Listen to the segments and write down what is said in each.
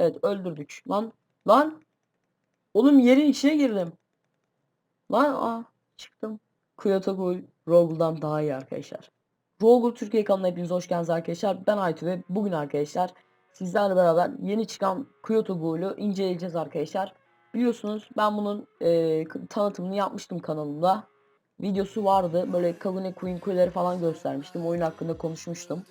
Evet öldürdük. Lan lan. Oğlum yerin içine girdim. Lan aa çıktım. Kyoto Ghoul Rogue'dan daha iyi arkadaşlar. Rogue Türkiye kanalına hepiniz hoş geldiniz arkadaşlar. Ben Aytu ve bugün arkadaşlar sizlerle beraber yeni çıkan Kyoto Ghoul'u inceleyeceğiz arkadaşlar. Biliyorsunuz ben bunun e, tanıtımını yapmıştım kanalımda. Videosu vardı. Böyle Kagune Queen Kuleleri falan göstermiştim. Oyun hakkında konuşmuştum.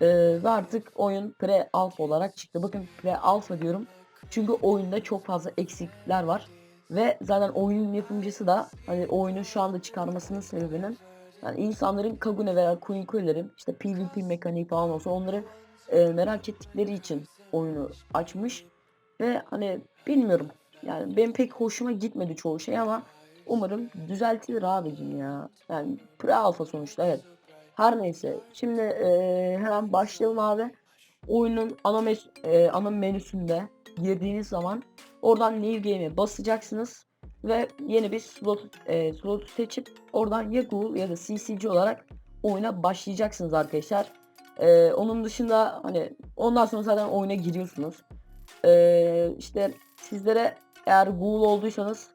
E, ve artık oyun pre-alpha olarak çıktı. Bakın pre-alpha diyorum. Çünkü oyunda çok fazla eksiklikler var. Ve zaten oyunun yapımcısı da hani oyunu şu anda çıkarmasının sebebinin yani insanların Kagune veya Kule'lerin işte PvP mekaniği falan olsa onları e, merak ettikleri için oyunu açmış. Ve hani bilmiyorum yani benim pek hoşuma gitmedi çoğu şey ama umarım düzeltilir abicim ya. Yani pre-alpha sonuçta evet. Her neyse şimdi e, hemen başlayalım abi. Oyunun ana, mes- e, ana menüsünde girdiğiniz zaman oradan New Game'e basacaksınız ve yeni bir slot e, slot seçip oradan ya Google ya da CCG olarak oyuna başlayacaksınız arkadaşlar. E, onun dışında hani ondan sonra zaten oyuna giriyorsunuz. E, işte sizlere eğer Google olduysanız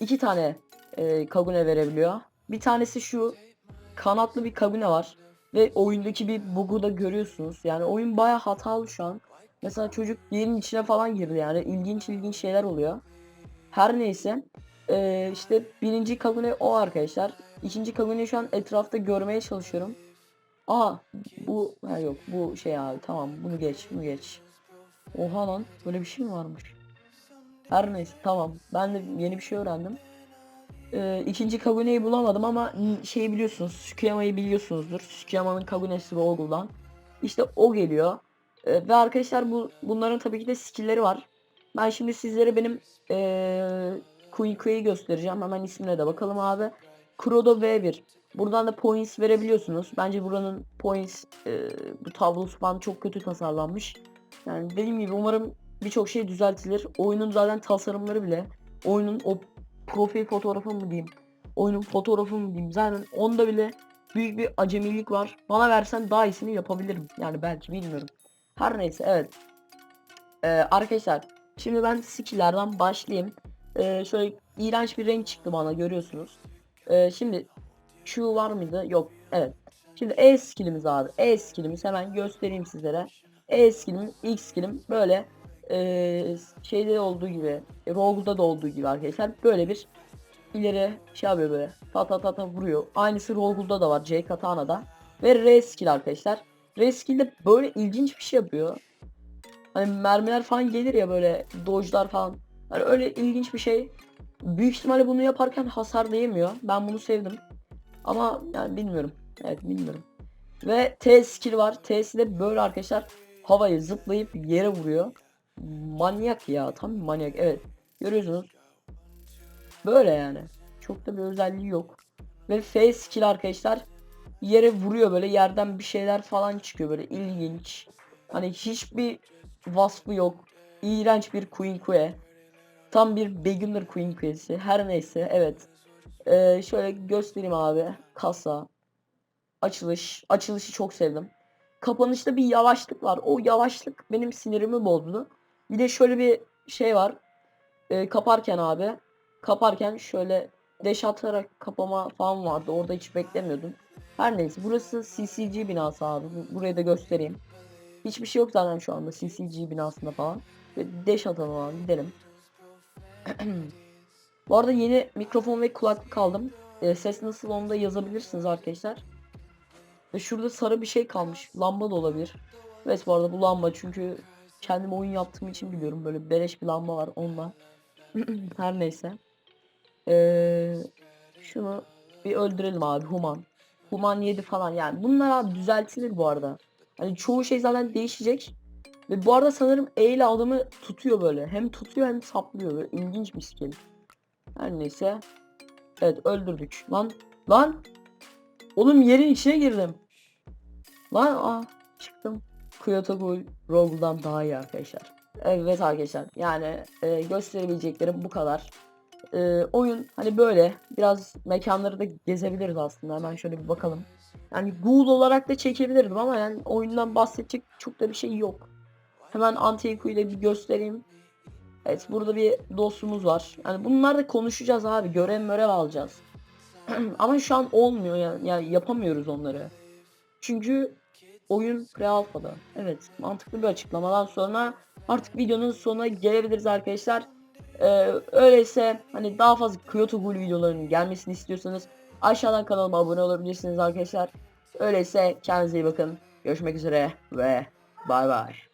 iki tane e, Kagune verebiliyor. Bir tanesi şu kanatlı bir Kagune var ve oyundaki bir bug'u da görüyorsunuz. Yani oyun baya hatalı şu an. Mesela çocuk yerin içine falan girdi yani ilginç ilginç şeyler oluyor. Her neyse eee, işte birinci Kagune o arkadaşlar. İkinci Kagune'yi şu an etrafta görmeye çalışıyorum. Aa bu ha yok bu şey abi tamam bunu geç bunu geç. Oha lan böyle bir şey mi varmış? Her neyse tamam ben de yeni bir şey öğrendim. Ee, ikinci Kagune'yi bulamadım ama şeyi biliyorsunuz. Tsukiyama'yı biliyorsunuzdur. Tsukiyama'nın Kagune'si Rogue'dan. İşte o geliyor. Ee, ve arkadaşlar bu bunların tabii ki de skill'leri var. Ben şimdi sizlere benim ee, Queen Kue'yi göstereceğim. Hemen ismine de bakalım abi. Kurodo V1. Buradan da points verebiliyorsunuz. Bence buranın points ee, bu tablosu falan çok kötü tasarlanmış. Yani dediğim gibi umarım birçok şey düzeltilir. Oyunun zaten tasarımları bile oyunun o profil fotoğrafı mı diyeyim oyunun fotoğrafı mı diyeyim zaten onda bile büyük bir acemilik var. Bana versen daha iyisini yapabilirim. Yani belki bilmiyorum. Her neyse evet. Ee, arkadaşlar şimdi ben skill'lerden başlayayım. Ee, şöyle iğrenç bir renk çıktı bana görüyorsunuz. Ee, şimdi şu var mıydı? Yok evet. Şimdi E skillimiz abi E skillimiz hemen göstereyim sizlere. E skillim ilk skillim böyle eee şeyde olduğu gibi Rogue'da da olduğu gibi arkadaşlar böyle bir ileri şey yapıyor böyle ta ta ta ta vuruyor. Aynısı Rogue'da da var J Katana'da ve R skill arkadaşlar. R skill'de böyle ilginç bir şey yapıyor. Hani mermiler falan gelir ya böyle dodge'lar falan. Hani öyle ilginç bir şey. Büyük ihtimalle bunu yaparken hasar değmiyor. Ben bunu sevdim. Ama yani bilmiyorum. Evet bilmiyorum. Ve T skill var. T'si de böyle arkadaşlar havayı zıplayıp yere vuruyor. Manyak ya. Tam bir manyak. Evet. Görüyorsunuz. Böyle yani. Çok da bir özelliği yok. Ve F skill arkadaşlar yere vuruyor böyle yerden bir şeyler falan çıkıyor böyle ilginç. Hani hiçbir vasfı yok. İğrenç bir Queen Kue. Tam bir beginner Queen Kue'si. Her neyse evet. Ee, şöyle göstereyim abi. Kasa. Açılış. Açılışı çok sevdim. Kapanışta bir yavaşlık var. O yavaşlık benim sinirimi bozdu. Bir de şöyle bir şey var. Ee, kaparken abi. Kaparken şöyle deş atarak kapama falan vardı. Orada hiç beklemiyordum. Her neyse. Burası CCG binası abi. Bu- Burayı da göstereyim. Hiçbir şey yok zaten şu anda CCG binasında falan. Ve deş atalım abi gidelim. Bu arada yeni mikrofon ve kulaklık aldım. Ee, ses nasıl onu da yazabilirsiniz arkadaşlar. Ve şurada sarı bir şey kalmış. Lamba da olabilir. Evet bu arada bu lamba çünkü kendim oyun yaptığım için biliyorum. Böyle beleş bir lamba var onunla. Her neyse. Ee, şunu bir öldürelim abi Human. Human 7 falan yani. Bunlar abi düzeltilir bu arada. Hani çoğu şey zaten değişecek. Ve bu arada sanırım E ile adamı tutuyor böyle. Hem tutuyor hem saplıyor. Böyle ilginç bir skill. Her neyse. Evet öldürdük. Lan lan. Oğlum yerin içine girdim. Lan aa çıktım. Kyoto Rogue'dan daha iyi arkadaşlar. Evet arkadaşlar yani e, gösterebileceklerim bu kadar. E, oyun hani böyle biraz mekanları da gezebiliriz aslında hemen şöyle bir bakalım. Yani Ghoul olarak da çekebilirdim ama yani oyundan bahsedecek çok da bir şey yok. Hemen Antieku ile bir göstereyim. Evet burada bir dostumuz var. Yani bunlar da konuşacağız abi. Görev mörev alacağız. Ama şu an olmuyor yani, yani yapamıyoruz onları. Çünkü oyun pre-alpha'da. Evet mantıklı bir açıklamadan sonra artık videonun sonuna gelebiliriz arkadaşlar. Ee, öyleyse hani daha fazla Kyoto Ghoul videolarının gelmesini istiyorsanız aşağıdan kanalıma abone olabilirsiniz arkadaşlar. Öyleyse kendinize iyi bakın. Görüşmek üzere ve bay bay.